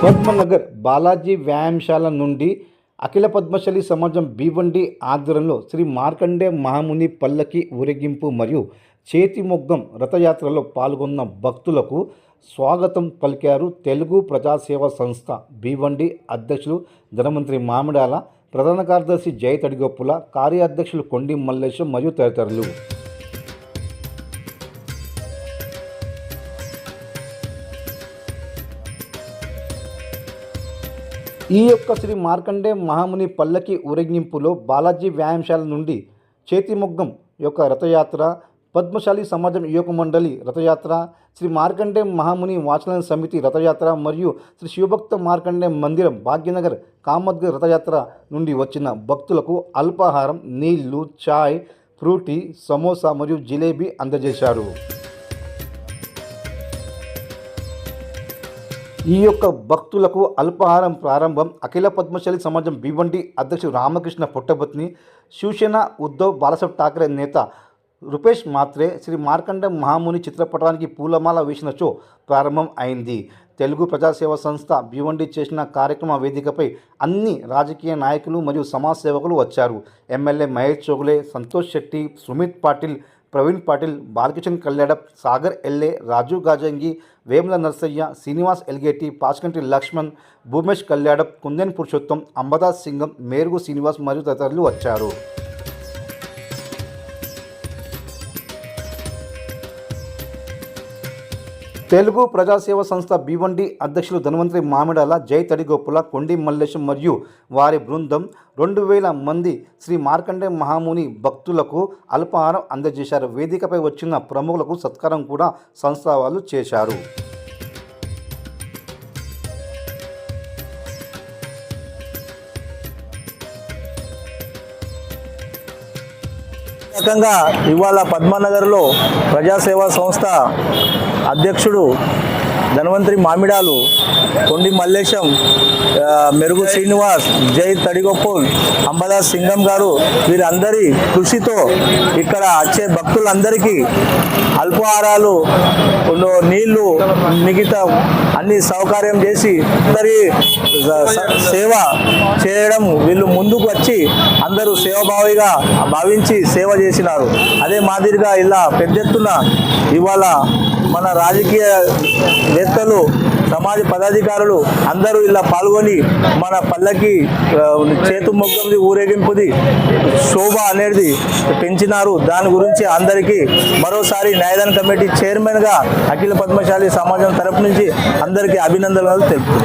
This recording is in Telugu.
పద్మనగర్ బాలాజీ వ్యాయామశాల నుండి అఖిల పద్మశలి సమాజం భీవండి ఆధ్వర్యంలో శ్రీ మార్కండే మహాముని పల్లకి ఊరేగింపు మరియు చేతి మొగ్గం రథయాత్రలో పాల్గొన్న భక్తులకు స్వాగతం పలికారు తెలుగు ప్రజాసేవ సంస్థ బీవండి అధ్యక్షులు ధనమంత్రి మామిడాల ప్రధాన కార్యదర్శి జయ తడిగొప్పుల కార్యాధ్యక్షులు కొండి మల్లేశం మరియు తదితరులు. ఈ యొక్క శ్రీ మార్కండే మహాముని పల్లకి ఊరేగింపులో బాలాజీ వ్యాయామశాల నుండి చేతిముగ్గం యొక్క రథయాత్ర పద్మశాలి సమాజం యువక మండలి రథయాత్ర శ్రీ మార్కండే మహాముని వాచన సమితి రథయాత్ర మరియు శ్రీ శివభక్త మార్కండే మందిరం భాగ్యనగర్ కామద్గ రథయాత్ర నుండి వచ్చిన భక్తులకు అల్పాహారం నీళ్ళు చాయ్ ఫ్రూటీ సమోసా మరియు జిలేబీ అందజేశారు. ఈ యొక్క భక్తులకు అల్పాహారం ప్రారంభం. అఖిల పద్మశాలి సమాజం భివండి అధ్యక్షుడు రామకృష్ణ పుట్టబత్ని శివసేన ఉద్ధవ్ బాలసాహెబ్ ఠాకరే నేత రూపేష్ మాత్రే శ్రీ మార్కండ మహాముని చిత్రపటానికి పూలమాల వేసిన షో ప్రారంభం అయింది. తెలుగు ప్రజాసేవ సంస్థ భివండి చేసిన కార్యక్రమ వేదికపై అన్ని రాజకీయ నాయకులు మరియు సమాజ సేవకులు వచ్చారు. ఎమ్మెల్యే మహేష్ చోగులే సంతోష్ శెట్టి సుమిత్ పాటిల్ ప్రవీణ్ పాటిల్ బాలకిషన్ కళ్యాడప్ సాగర్ ఎల్లే రాజు గాజంగి వేముల నర్సయ్య శ్రీనివాస్ ఎల్గేటి పాచకంటి లక్ష్మణ్ భూమేష్ కళ్యాడప్ కుందేన్ పురుషోత్తం అంబదాస్ సింగం మేరుగు శ్రీనివాస్ మరియు తదితరులు వచ్చారు. తెలుగు ప్రజాసేవ సంస్థ బీవండి అధ్యక్షులు ధన్వంతరి మామిడాల జై తడిగోపుల కొండి మల్లేశం మరియు వారి బృందం రెండు వేల మంది శ్రీ మార్కండే మహాముని భక్తులకు అల్పాహారం అందజేశారు. వేదికపై వచ్చిన ప్రముఖులకు సత్కారం కూడా సంస్థ వాళ్ళు చేశారు. రకంగా ఇవాళ పద్మనగర్లో ప్రజాసేవా సంస్థ అధ్యక్షుడు ధన్వంతరి మామిడాలు కొండి మల్లేశం మెరుగు శ్రీనివాస్ జై తడిగొప్పల్ అంబదాస్ సింగం గారు వీరందరి కృషితో ఇక్కడ వచ్చే భక్తులందరికీ అల్పాహారాలు నీళ్ళు మిగతా అన్ని సౌకర్యం చేసి అందరి సేవ చేయడం వీళ్ళు ముందుకు వచ్చి అందరూ సేవభావిగా భావించి సేవ చేసినారు. అదే మాదిరిగా ఇలా పెద్ద ఎత్తున ఇవాళ మన రాజకీయ వేత్తలు సమాజ పదాధికారులు అందరూ ఇలా పాల్గొని మన పల్లకి చేతు మొగ్గంది ఊరేగింపుది శోభ అనేది పెంచినారు. దాని గురించి అందరికీ మరోసారి న్యాయదాన కమిటీ చైర్మన్గా అఖిల పద్మశాలి సమాజం తరపు నుంచి అందరికీ అభినందనలు తెలుపుతున్నాను